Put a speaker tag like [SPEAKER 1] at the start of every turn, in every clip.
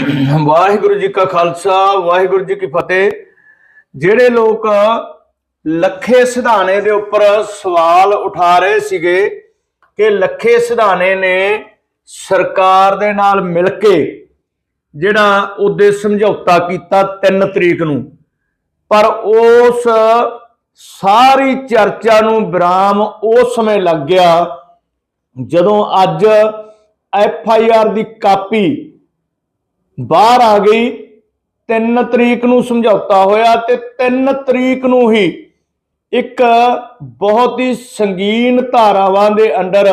[SPEAKER 1] ਵਾਹਿਗੁਰੂ ਜੀ ਕਾ ਖਾਲਸਾ, ਵਾਹਿਗੁਰੂ ਜੀ ਕੀ ਫਤਿਹ। ਜਿਹੜੇ ਲੋਕ ਲੱਖੇ ਸਿਧਾਣੇ ਦੇ ਉੱਪਰ ਸਵਾਲ ਉਠਾ ਰਹੇ ਸੀਗੇ ਕਿ ਲੱਖੇ ਸਿਧਾਣੇ ਨੇ ਸਰਕਾਰ ਦੇ ਨਾਲ ਮਿਲ ਕੇ ਜਿਹੜਾ ਉਹਦੇ ਸਮਝੌਤਾ ਕੀਤਾ 3 ਤਰੀਕ ਨੂੰ, ਪਰ ਉਸ ਸਾਰੀ ਚਰਚਾ ਨੂੰ ਵਿਰਾਮ ਉਸ ਸਮੇਂ ਲੱਗ ਗਿਆ ਜਦੋਂ ਅੱਜ ਐਫ ਆਈ ਆਰ ਦੀ ਕਾਪੀ ਬਾਹਰ ਆ ਗਈ 3 ਤਰੀਕ ਨੂੰ ਸਮਝੌਤਾ ਹੋਇਆ ਤੇ 3 ਤਰੀਕ ਨੂੰ ਹੀ ਇੱਕ ਬਹੁਤ ਹੀ ਸੰਗੀਨ ਧਾਰਾਵਾਂ ਦੇ ਅੰਡਰ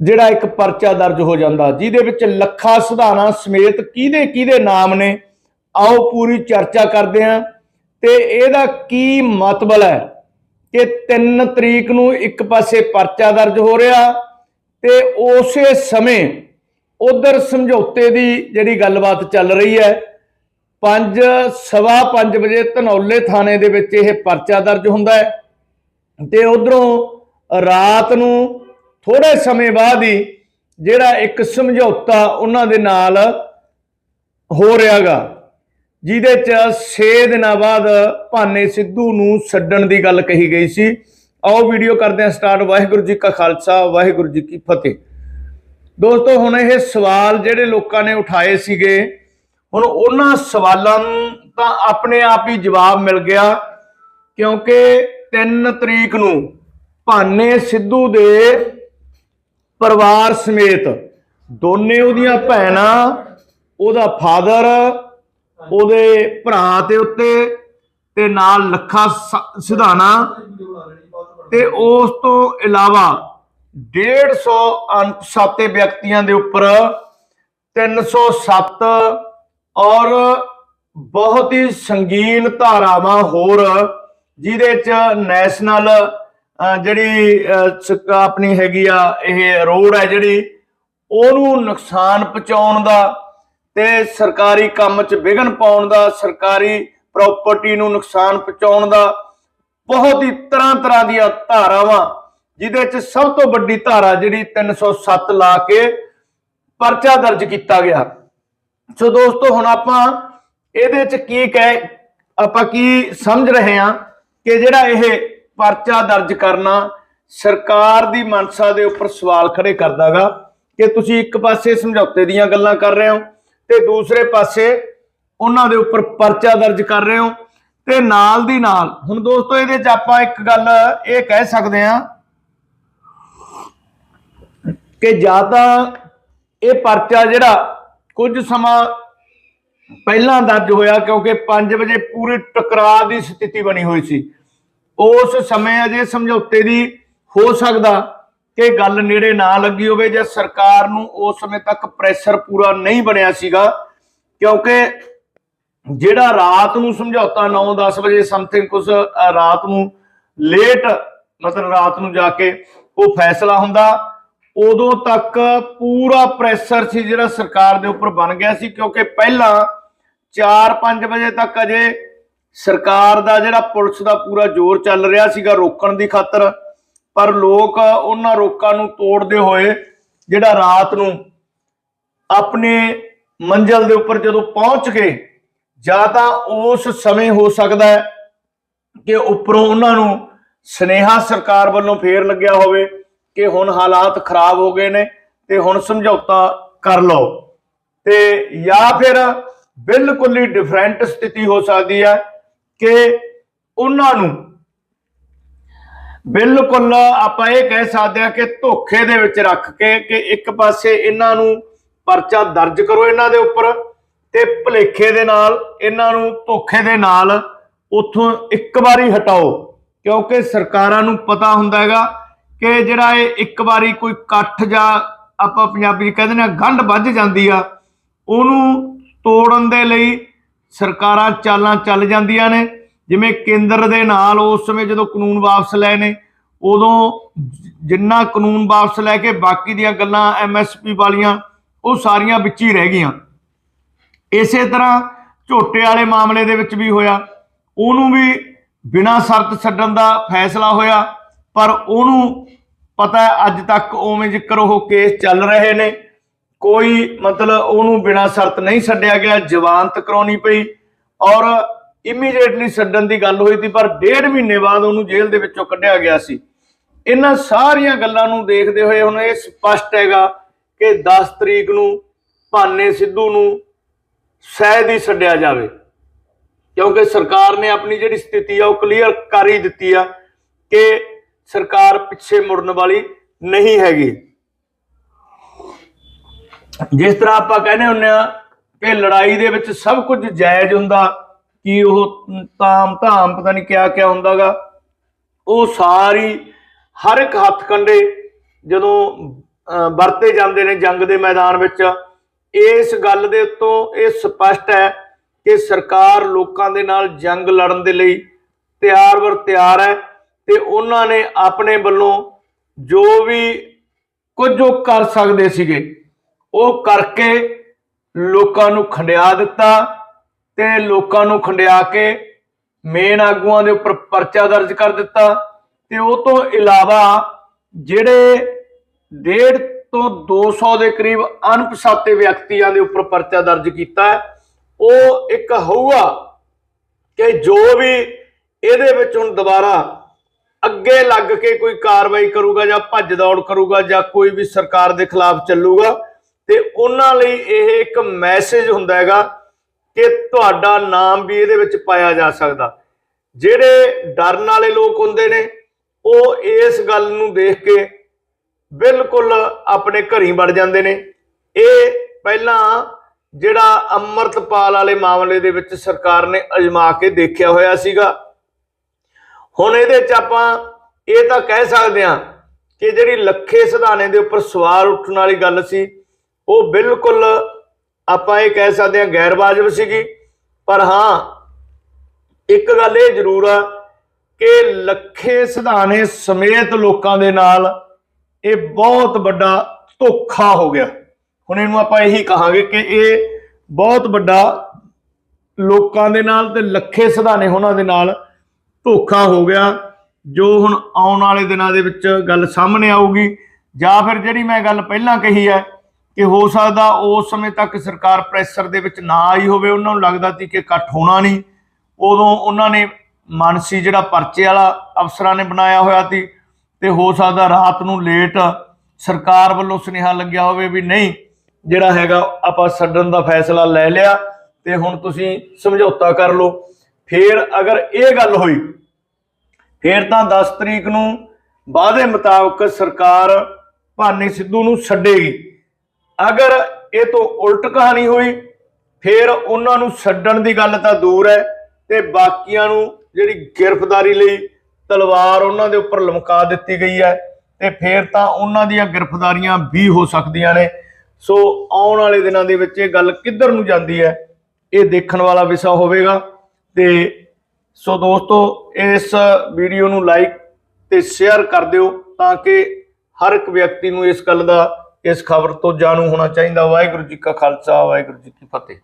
[SPEAKER 1] ਜਿਹੜਾ ਇੱਕ ਪਰਚਾ ਦਰਜ ਹੋ ਜਾਂਦਾ, ਜਿਹਦੇ ਵਿੱਚ ਲੱਖਾਂ ਸੁਧਾਣਾ ਸਮੇਤ ਕਿਹਦੇ ਕਿਹਦੇ ਨਾਮ ਨੇ, ਆਓ ਪੂਰੀ ਚਰਚਾ ਕਰਦੇ ਹਾਂ। ਤੇ ਇਹਦਾ ਕੀ ਮਤਲਬ ਹੈ ਕਿ 3 ਤਰੀਕ ਨੂੰ ਇੱਕ ਪਾਸੇ ਪਰਚਾ ਦਰਜ ਹੋ ਰਿਹਾ ਤੇ ਉਸੇ ਸਮੇਂ ਉਧਰ ਸਮਝੌਤੇ ਦੀ ਜਿਹੜੀ ਗੱਲਬਾਤ ਚੱਲ ਰਹੀ ਹੈ 5 ਸਵਾ 5 ਵਜੇ ਧਨੌਲੇ ਥਾਣੇ ਦੇ ਵਿੱਚ ਇਹ ਪਰਚਾ ਦਰਜ ਹੁੰਦਾ ਹੈ। ਤੇ ਉਧਰੋਂ ਰਾਤ ਨੂੰ ਥੋੜੇ ਸਮੇਂ ਬਾਅਦ ਹੀ ਜਿਹੜਾ ਇੱਕ ਸਮਝੌਤਾ ਉਹਨਾਂ ਦੇ ਨਾਲ ਹੋ ਰਿਹਾਗਾ, ਜਿਹਦੇ ਚ 6 ਦਿਨਾਂ ਬਾਅਦ ਭਾਨੇ ਸਿੱਧੂ ਨੂੰ ਛੱਡਣ ਦੀ ਗੱਲ ਕਹੀ ਗਈ ਸੀ। ਆਓ ਵੀਡੀਓ ਕਰਦੇ ਹਾਂ ਸਟਾਰਟ। ਵਾਹਿਗੁਰੂ ਜੀ ਕਾ ਖਾਲਸਾ, ਵਾਹਿਗੁਰੂ ਜੀ ਕੀ ਫਤਿਹ। ਦੋਸਤੋ, ਹੁਣ ਇਹ ਸਵਾਲ ਜਿਹੜੇ ਲੋਕਾਂ ਨੇ ਉਠਾਏ ਸੀਗੇ, ਹੁਣ ਉਹਨਾਂ ਸਵਾਲਾਂ ਨੂੰ ਤਾਂ ਆਪਣੇ ਆਪ ਹੀ ਜਵਾਬ ਮਿਲ ਗਿਆ, ਕਿਉਂਕਿ 3 ਤਰੀਕ ਨੂੰ ਭਾਨੇ ਸਿੱਧੂ ਦੇ ਪਰਿਵਾਰ ਸਮੇਤ ਦੋਨੇ ਉਹਦੀਆਂ ਭੈਣਾਂ, ਉਹਦਾ ਫਾਦਰ, ਉਹਦੇ ਭਰਾ ਤੇ ਉੱਤੇ, ਤੇ ਨਾਲ ਲੱਖਾ ਸ- ਸਿਧਾਣਾ, ਤੇ ਉਸ ਤੋਂ ਇਲਾਵਾ 150 ਅਣਪਛਾਤੇ ਵਿਅਕਤੀਆਂ ਦੇ ਉੱਪਰ 307 ਔਰ ਬਹੁਤ ਹੀ ਸੰਗੀਨ ਧਾਰਾਵਾਂ ਹੋਰ, ਜਿਹਦੇ ਚ ਨੈਸ਼ਨਲ ਜਿਹੜੀ ਆਪਣੀ ਹੈਗੀ ਆ, ਇਹ ਰੋਡ ਹੈ ਜਿਹੜੀ, ਉਹਨੂੰ ਨੁਕਸਾਨ ਪਹੁੰਚਾਉਣ ਦਾ ਤੇ ਸਰਕਾਰੀ ਕੰਮ 'ਚ ਵਿਘਨ ਪਾਉਣ ਦਾ, ਸਰਕਾਰੀ ਪ੍ਰਾਪਰਟੀ ਨੂੰ ਨੁਕਸਾਨ ਪਹੁੰਚਾਉਣ ਦਾ, ਬਹੁਤ ਹੀ ਤਰ੍ਹਾਂ ਤਰ੍ਹਾਂ ਦੀਆਂ ਧਾਰਾਵਾਂ ਜਿਹਦੇ 'ਚ ਸਭ ਤੋਂ ਵੱਡੀ ਧਾਰਾ ਜਿਹੜੀ 307 ਲਾ ਕੇ ਪਰਚਾ ਦਰਜ ਕੀਤਾ ਗਿਆ। ਸੋ ਦੋਸਤੋ, ਹੁਣ ਆਪਾਂ ਇਹਦੇ 'ਚ ਕੀ ਕਹਿ, ਆਪਾਂ ਕੀ ਸਮਝ ਰਹੇ ਹਾਂ ਕਿ ਜਿਹੜਾ ਇਹ ਪਰਚਾ ਦਰਜ ਕਰਨਾ ਸਰਕਾਰ ਦੀ ਮਨਸਾ ਦੇ ਉੱਪਰ ਸਵਾਲ ਖੜੇ ਕਰਦਾਗਾ ਕਿ ਤੁਸੀਂ ਇੱਕ ਪਾਸੇ ਸਮਝੌਤੇ ਦੀਆਂ ਗੱਲਾਂ ਕਰ ਰਹੇ ਹੋ ਤੇ ਦੂਸਰੇ ਪਾਸੇ ਉਹਨਾਂ ਦੇ ਉੱਪਰ ਪਰਚਾ ਦਰਜ ਕਰ ਰਹੇ ਹੋ ਤੇ ਨਾਲ ਦੀ ਨਾਲ, ਹੁਣ ਦੋਸਤੋ, ਇਹਦੇ 'ਚ ਆਪਾਂ ਇੱਕ ਗੱਲ ਇਹ ਕਹਿ ਸਕਦੇ ਹਾਂ ਕਿ ਜਾਂ ਤਾਂ ਇਹ ਪਰਚਾ ਜਿਹੜਾ ਕੁਝ ਸਮਾਂ ਪਹਿਲਾਂ ਦਰਜ ਹੋਇਆ ਕਿਉਂਕਿ 5 ਵਜੇ ਪੂਰੀ ਟਕਰਾਅ ਦੀ ਸਥਿਤੀ ਬਣੀ ਹੋਈ ਸੀ। ਉਸ ਸਮੇਂ ਅਜੇ ਸਮਝੌਤੇ ਦੀ ਹੋ ਸਕਦਾ ਕਿ ਗੱਲ ਨੇੜੇ ਨਾ ਲੱਗੀ ਹੋਵੇ ਜਾਂ ਸਰਕਾਰ ਨੂੰ ਉਸ ਸਮੇਂ ਤੱਕ ਪ੍ਰੈਸ਼ਰ ਪੂਰਾ ਨਹੀਂ ਬਣਿਆ ਸੀਗਾ ਕਿਉਂਕਿ ਜਿਹੜਾ ਰਾਤ ਨੂੰ ਸਮਝੌਤਾ 9-10 ਵਜੇ ਸਮਥਿੰਗ ਕੁਝ ਰਾਤ ਨੂੰ ਲੇਟ, ਮਤਲਬ ਰਾਤ ਨੂੰ ਜਾ ਕੇ ਉਹ ਫੈਸਲਾ ਹੁੰਦਾ ਉਦੋਂ ਤੱਕ ਪੂਰਾ ਪ੍ਰੈਸ਼ਰ ਸੀ ਜਿਹੜਾ ਸਰਕਾਰ ਦੇ ਉੱਪਰ ਬਣ ਗਿਆ ਸੀ, ਕਿਉਂਕਿ ਪਹਿਲਾਂ 4-5 ਵਜੇ ਤੱਕ ਅਜੇ ਸਰਕਾਰ ਦਾ ਜਿਹੜਾ ਪੁਲਿਸ ਦਾ ਪੂਰਾ ਜ਼ੋਰ ਚੱਲ ਰਿਹਾ ਸੀਗਾ ਰੋਕਣ ਦੀ ਖਾਤਰ, ਪਰ ਲੋਕ ਉਹਨਾਂ ਰੋਕਾਂ ਨੂੰ ਤੋੜਦੇ ਹੋਏ ਜਿਹੜਾ ਰਾਤ ਨੂੰ ਆਪਣੇ ਮੰਜ਼ਲ ਦੇ ਉੱਪਰ ਜਦੋਂ ਪਹੁੰਚ ਗਏ, ਜਾਂ ਤਾਂ ਉਸ ਸਮੇਂ ਹੋ ਸਕਦਾ ਹੈ ਕਿ ਉੱਪਰੋਂ ਉਹਨਾਂ ਨੂੰ ਸਨੇਹਾ ਸਰਕਾਰ ਵੱਲੋਂ ਫੇਰ ਲੱਗਿਆ ਹੋਵੇ ਕਿ ਹੁਣ ਹਾਲਾਤ ਖਰਾਬ ਹੋ ਗਏ ਨੇ ਤੇ ਹੁਣ ਸਮਝੌਤਾ ਕਰ ਲਓ। ਤੇ ਜਾਂ ਫਿਰ ਬਿਲਕੁਲ ਹੀ ਡਿਫਰੈਂਟ ਸਥਿਤੀ ਹੋ ਸਕਦੀ ਹੈ ਕਿ ਉਹਨਾਂ ਨੂੰ ਬਿਲਕੁਲ ਆਪਾਂ ਇਹ ਕਹਿ ਸਕਦੇ ਹਾਂ ਕਿ ਧੋਖੇ ਦੇ ਵਿੱਚ ਰੱਖ ਕੇ ਕਿ ਇੱਕ ਪਾਸੇ ਇਹਨਾਂ ਨੂੰ ਪਰਚਾ ਦਰਜ ਕਰੋ ਇਹਨਾਂ ਦੇ ਉੱਪਰ ਤੇ ਭਲੇਖੇ ਦੇ ਨਾਲ, ਇਹਨਾਂ ਨੂੰ ਧੋਖੇ ਦੇ ਨਾਲ ਉੱਥੋਂ ਇੱਕ ਵਾਰੀ ਹਟਾਓ। ਕਿਉਂਕਿ ਸਰਕਾਰਾਂ ਨੂੰ ਪਤਾ ਹੁੰਦਾ ਹੈਗਾ ਕਿ ਜਿਹੜਾ ਇਹ ਇੱਕ ਵਾਰੀ ਕੋਈ ਇਕੱਠ ਜਾਂ ਆਪਾਂ ਪੰਜਾਬੀ 'ਚ ਕਹਿੰਦੇ ਨੇ ਗੰਢ ਵੱਜ ਜਾਂਦੀ ਆ, ਉਹਨੂੰ ਤੋੜਨ ਦੇ ਲਈ ਸਰਕਾਰਾਂ ਚਾਲਾਂ ਚੱਲ ਜਾਂਦੀਆਂ ਨੇ। ਜਿਵੇਂ ਕੇਂਦਰ ਦੇ ਨਾਲ ਉਸ ਸਮੇਂ ਜਦੋਂ ਕਾਨੂੰਨ ਵਾਪਸ ਲਏ ਨੇ, ਉਦੋਂ ਜਿੰਨਾ ਕਾਨੂੰਨ ਵਾਪਸ ਲੈ ਕੇ ਬਾਕੀ ਦੀਆਂ ਗੱਲਾਂ ਐਮਐਸਪੀ ਵਾਲੀਆਂ, ਉਹ ਸਾਰੀਆਂ ਵਿੱਚ ਹੀ ਰਹਿ ਗਈਆਂ। ਇਸੇ ਤਰ੍ਹਾਂ ਝੋਟੇ ਵਾਲੇ ਮਾਮਲੇ ਦੇ ਵਿੱਚ ਵੀ ਹੋਇਆ। ਉਹਨੂੰ ਵੀ ਬਿਨਾਂ ਸ਼ਰਤ ਛੱਡਣ ਦਾ ਫੈਸਲਾ ਹੋਇਆ। ਪਰ ਉਹਨੂੰ ਪਤਾ ਅੱਜ ਤੱਕ ਉਵੇਂ ਜ਼ਿਕਰ ਉਹ ਕੇਸ ਚੱਲ ਰਹੇ ਨੇ। ਕੋਈ ਮਤਲਬ ਉਹਨੂੰ ਬਿਨਾਂ ਸ਼ਰਤ ਨਹੀਂ ਛੱਡਿਆ ਗਿਆ ਜ਼ਮਾਨਤ ਕਰਾਉਣੀ ਪਈ ਔਰ ਇਮੀਡੀਏਟਲੀ ਛੱਡਣ ਦੀ ਗੱਲ ਹੋਈ ਸੀ, ਪਰ ਡੇਢ ਮਹੀਨੇ ਬਾਅਦ ਉਹਨੂੰ ਜੇਲ੍ਹ ਦੇ ਵਿੱਚੋਂ ਕੱਢਿਆ ਗਿਆ ਸੀ। ਇਹਨਾਂ ਸਾਰੀਆਂ ਗੱਲਾਂ ਨੂੰ ਦੇਖਦੇ ਹੋਏ ਹੁਣ ਇਹ ਸਪਸ਼ਟ ਹੈਗਾ ਕਿ 10 ਤਰੀਕ ਨੂੰ ਭਾਨੇ ਸਿੱਧੂ ਨੂੰ ਸ਼ਾਇਦ ਹੀ ਛੱਡਿਆ ਜਾਵੇ। ਕਿਉਂਕਿ ਸਰਕਾਰ ਨੇ ਆਪਣੀ ਜਿਹੜੀ ਸਥਿਤੀ ਆ, ਉਹ ਕਲੀਅਰ ਕਰ ਹੀ ਦਿੱਤੀ ਆ ਕਿ ਸਰਕਾਰ ਪਿੱਛੇ ਮੁੜਨ ਵਾਲੀ ਨਹੀਂ ਹੈਗੀ। ਜਿਸ ਤਰ੍ਹਾਂ ਆਪਾਂ ਕਹਿੰਦੇ ਹੁੰਨੇ ਆ ਕਿ ਲੜਾਈ ਦੇ ਵਿੱਚ ਸਭ ਕੁਝ ਜਾਇਜ਼ ਹੁੰਦਾ ਕਿ ਉਹ ਤਾਮ ਧਾਮ ਪਤਾ ਨਹੀਂ ਕਿਆ ਕਿਆ ਹੁੰਦਾਗਾ। ਉਹ ਸਾਰੀ ਹਰ ਇੱਕ ਹੱਥ ਕੰਡੇ ਜਦੋਂ ਅਹ, ਵਰਤੇ ਜਾਂਦੇ ਨੇ ਜੰਗ ਦੇ ਮੈਦਾਨ ਵਿੱਚ ਇਸ ਗੱਲ ਦੇ ਉੱਤੋਂ ਇਹ ਸਪਸ਼ਟ ਹੈ ਕਿ ਸਰਕਾਰ ਲੋਕਾਂ ਦੇ ਨਾਲ ਜੰਗ ਲੜਨ ਦੇ ਲਈ ਤਿਆਰ ਵਰ ਤਿਆਰ ਹੈ। ਤੇ ਉਹਨਾਂ ਨੇ ਆਪਣੇ ਵੱਲੋਂ ਜੋ ਵੀ ਕੁਝ ਉਹ ਕਰ ਸਕਦੇ ਸੀਗੇ, ਉਹ ਕਰਕੇ ਲੋਕਾਂ ਨੂੰ ਖੰਡਿਆ ਦਿੱਤਾ ਤੇ ਲੋਕਾਂ ਨੂੰ ਖੰਡਿਆ ਕੇ ਮੇਨ ਆਗੂਆਂ ਦੇ ਉੱਪਰ ਪਰਚਾ ਦਰਜ ਕਰ ਦਿੱਤਾ ਤੇ ਉਹ ਤੋਂ ਇਲਾਵਾ ਜਿਹੜੇ 1.5 ਤੋਂ 200 ਦੇ ਕਰੀਬ ਅਣਪਛਾਤੇ ਵਿਅਕਤੀਆਂ ਦੇ ਉੱਪਰ ਪਰਚਾ ਦਰਜ ਕੀਤਾ, ਉਹ ਇੱਕ ਹੋਊਗਾ ਕਿ ਜੋ ਵੀ ਇਹਦੇ ਵਿੱਚ ਹੁਣ ਦੁਬਾਰਾ ਅੱਗੇ ਲੱਗ ਕੇ ਕੋਈ ਕਾਰਵਾਈ ਕਰੂਗਾ ਜਾਂ ਭੱਜ ਦੌੜ ਕਰੂਗਾ ਜਾਂ ਕੋਈ ਵੀ ਸਰਕਾਰ ਦੇ ਖਿਲਾਫ ਚੱਲੂਗਾ, ਤੇ ਉਹਨਾਂ ਲਈ ਇਹ ਇੱਕ ਮੈਸੇਜ ਹੁੰਦਾ ਹੈਗਾ ਕਿ ਤੁਹਾਡਾ ਨਾਮ ਵੀ ਇਹਦੇ ਵਿੱਚ ਪਾਇਆ ਜਾ ਸਕਦਾ। ਜਿਹੜੇ ਡਰਨ ਵਾਲੇ ਲੋਕ ਹੁੰਦੇ ਨੇ, ਉਹ ਇਸ ਗੱਲ ਨੂੰ ਦੇਖ ਕੇ ਬਿਲਕੁਲ ਆਪਣੇ ਘਰੀ ਵੜ ਜਾਂਦੇ ਨੇ। ਇਹ ਪਹਿਲਾਂ ਜਿਹੜਾ ਅੰਮ੍ਰਿਤਪਾਲ ਵਾਲੇ ਮਾਮਲੇ ਦੇ ਵਿੱਚ ਸਰਕਾਰ ਨੇ ਅਜਮਾ ਕੇ ਦੇਖਿਆ ਹੋਇਆ ਸੀਗਾ। ਹੁਣ ਇਹਦੇ ਚ ਆਪਾਂ ਇਹ ਤਾਂ ਕਹਿ ਸਕਦੇ ਹਾਂ ਕਿ ਜਿਹੜੀ ਲੱਖੇ ਸਿਧਾਣੇ ਦੇ ਉੱਪਰ ਸਵਾਲ ਉੱਠਣ ਵਾਲੀ ਗੱਲ ਸੀ, ਉਹ ਬਿਲਕੁਲ ਆਪਾਂ ਇਹ ਕਹਿ ਸਕਦੇ ਹਾਂ ਗੈਰ ਵਾਜਬ ਸੀਗੀ। ਪਰ ਹਾਂ, ਇੱਕ ਗੱਲ ਇਹ ਜ਼ਰੂਰ ਆ ਕਿ ਲੱਖੇ ਸਿਧਾਣੇ ਸਮੇਤ ਲੋਕਾਂ ਦੇ ਨਾਲ ਇਹ ਬਹੁਤ ਵੱਡਾ ਧੋਖਾ ਹੋ ਗਿਆ। ਹੁਣ ਇਹਨੂੰ ਆਪਾਂ ਇਹੀ ਕਹਾਂਗੇ ਕਿ ਇਹ ਬਹੁਤ ਵੱਡਾ ਲੋਕਾਂ ਦੇ ਨਾਲ ਤੇ ਲੱਖੇ ਸਿਧਾਣੇ ਉਹਨਾਂ ਦੇ ਨਾਲ ਧੋਖਾ ਹੋ ਗਿਆ, ਜੋ ਹੁਣ ਆਉਣ ਵਾਲੇ ਦਿਨਾਂ ਦੇ ਵਿੱਚ ਗੱਲ ਸਾਹਮਣੇ ਆਊਗੀ। ਜਾਂ ਫਿਰ ਜਿਹੜੀ ਮੈਂ ਗੱਲ ਪਹਿਲਾਂ ਕਹੀ ਹੈ ਕਿ ਹੋ ਸਕਦਾ ਉਸ ਸਮੇਂ ਤੱਕ ਸਰਕਾਰ ਪ੍ਰੈਸ਼ਰ ਦੇ ਵਿੱਚ ਨਾ ਆਈ ਹੋਵੇ, ਉਹਨਾਂ ਨੂੰ ਲੱਗਦਾ ਸੀ ਕਿ ਇਕੱਠ ਹੋਣਾ ਨਹੀਂ। ਉਦੋਂ ਉਹਨਾਂ ਨੇ ਮਾਨਸੀ ਜਿਹੜਾ ਪਰਚੇ ਵਾਲਾ ਅਫਸਰਾਂ ਨੇ ਬਣਾਇਆ ਹੋਇਆ ਸੀ ਤੇ ਹੋ ਸਕਦਾ ਰਾਤ ਨੂੰ ਲੇਟ ਸਰਕਾਰ ਵੱਲੋਂ ਸੁਨੇਹਾ ਲੱਗਿਆ ਹੋਵੇ ਵੀ ਨਹੀਂ, ਜਿਹੜਾ ਹੈਗਾ ਆਪਾਂ ਛੱਡਣ ਦਾ ਫੈਸਲਾ ਲੈ ਲਿਆ ਤੇ ਹੁਣ ਤੁਸੀਂ ਸਮਝੌਤਾ ਕਰ ਲਓ। ਫੇਰ ਅਗਰ ਇਹ ਗੱਲ ਹੋਈ, ਫੇਰ ਤਾਂ 10 ਤਰੀਕ ਨੂੰ ਵਾਅਦੇ ਮੁਤਾਬਕ ਸਰਕਾਰ ਭਾਨੀ ਸਿੱਧੂ ਨੂੰ ਛੱਡੇਗੀ। ਅਗਰ ਇਹ ਤੋਂ ਉਲਟ ਕਹਾਣੀ ਹੋਈ, ਫਿਰ ਉਹਨਾਂ ਨੂੰ ਛੱਡਣ ਦੀ ਗੱਲ ਤਾਂ ਦੂਰ ਹੈ ਤੇ ਬਾਕੀਆਂ ਨੂੰ ਜਿਹੜੀ ਗ੍ਰਿਫਤਾਰੀ ਲਈ ਤਲਵਾਰ ਉਹਨਾਂ ਦੇ ਉੱਪਰ ਲਮਕਾ ਦਿੱਤੀ ਗਈ ਹੈ ਤੇ ਫਿਰ ਤਾਂ ਉਹਨਾਂ ਦੀਆਂ ਗ੍ਰਿਫਤਾਰੀਆਂ ਵੀ ਹੋ ਸਕਦੀਆਂ ਨੇ। ਸੋ ਆਉਣ ਵਾਲੇ ਦਿਨਾਂ ਦੇ ਵਿੱਚ ਇਹ ਗੱਲ ਕਿੱਧਰ ਨੂੰ ਜਾਂਦੀ ਹੈ, ਇਹ ਦੇਖਣ ਵਾਲਾ ਵਿਸ਼ਾ ਹੋਵੇਗਾ। ਤੇ ਸੋ ਦੋਸਤੋ, ਇਸ ਵੀਡੀਓ ਨੂੰ ਲਾਈਕ ਤੇ ਸ਼ੇਅਰ ਕਰ ਦਿਓ ਤਾਂ ਕਿ ਹਰ ਇੱਕ ਵਿਅਕਤੀ ਨੂੰ ਇਸ ਗੱਲ ਦਾ, ਇਸ ਖਬਰ ਤੋਂ ਜਾਣੂ ਹੋਣਾ ਚਾਹੀਦਾ। ਵਾਹਿਗੁਰੂ ਜੀ ਕਾ ਖਾਲਸਾ, ਵਾਹਿਗੁਰੂ ਜੀ ਕੀ ਫਤਿਹ।